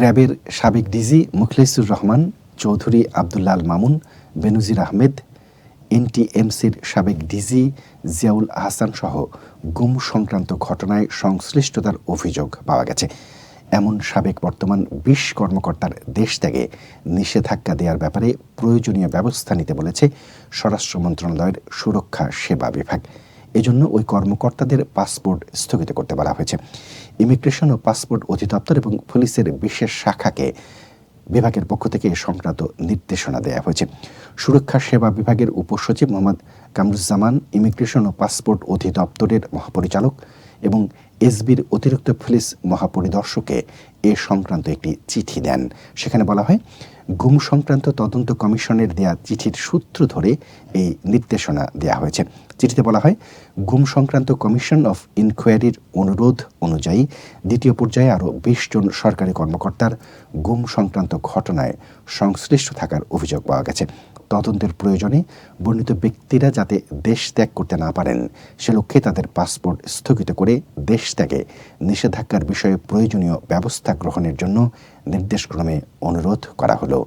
র্যাবের সাবেক ডিজি মুখলেসুর রহমান, চৌধুরী আবদুল্লাল মামুন, বেনুজির আহমেদ, এনটিএমসির সাবেক ডিজি জিয়াউল আহসান সহ গুম সংক্রান্ত ঘটনায় সংশ্লিষ্টতার অভিযোগ পাওয়া গেছে। এমন সাবেক বর্তমান বিশ কর্মকর্তার দেশ ত্যাগে নিষেধাজ্ঞা দেওয়ার ব্যাপারে প্রয়োজনীয় ব্যবস্থা নিতে বলেছে স্বরাষ্ট্র মন্ত্রণালয়ের সুরক্ষা সেবা বিভাগ। এজন্য ওই কর্মকর্তাদের পাসপোর্ট স্থগিত করতে বলা হয়েছে। ইমিগ্রেশন ও পাসপোর্ট অধিদপ্তর এবং পুলিশের বিশেষ শাখাকে বিভাগের পক্ষ থেকে এ সংক্রান্ত নির্দেশনা দেওয়া হয়েছে। সুরক্ষা সেবা বিভাগের উপসচিব মোহাম্মদ কামরুজ্জামান, ইমিগ্রেশন ও পাসপোর্ট অধিদপ্তরের মহাপরিচালক এবং এসবির অতিরিক্ত পুলিশ মহাপরিদর্শকে এ সংক্রান্ত একটি চিঠি দেন। সেখানে বলা হয়, গুম সংক্রান্ত তদন্ত কমিশনের দেয়া চিঠির সূত্র ধরে এই নির্দেশনা দেওয়া হয়েছে। চিঠিতে বলা হয়, গুম সংক্রান্ত কমিশন অফ ইনকোয়ারির অনুরোধ অনুযায়ী দ্বিতীয় পর্যায়ে আরও বিশ জন সরকারি কর্মকর্তার গুম সংক্রান্ত ঘটনায় সংশ্লিষ্ট থাকার অভিযোগ পাওয়া গেছে। তদন্তের প্রয়োজনে বর্ণিত ব্যক্তিরা যাতে দেশ ত্যাগ করতে না পারেন, সে লক্ষ্যে তাদের পাসপোর্ট স্থগিত করে দেশ ত্যাগে নিষেধাজ্ঞার বিষয়ে প্রয়োজনীয় ব্যবস্থা গ্রহণের জন্য নির্দেশক্রমে অনুরোধ করা হলো।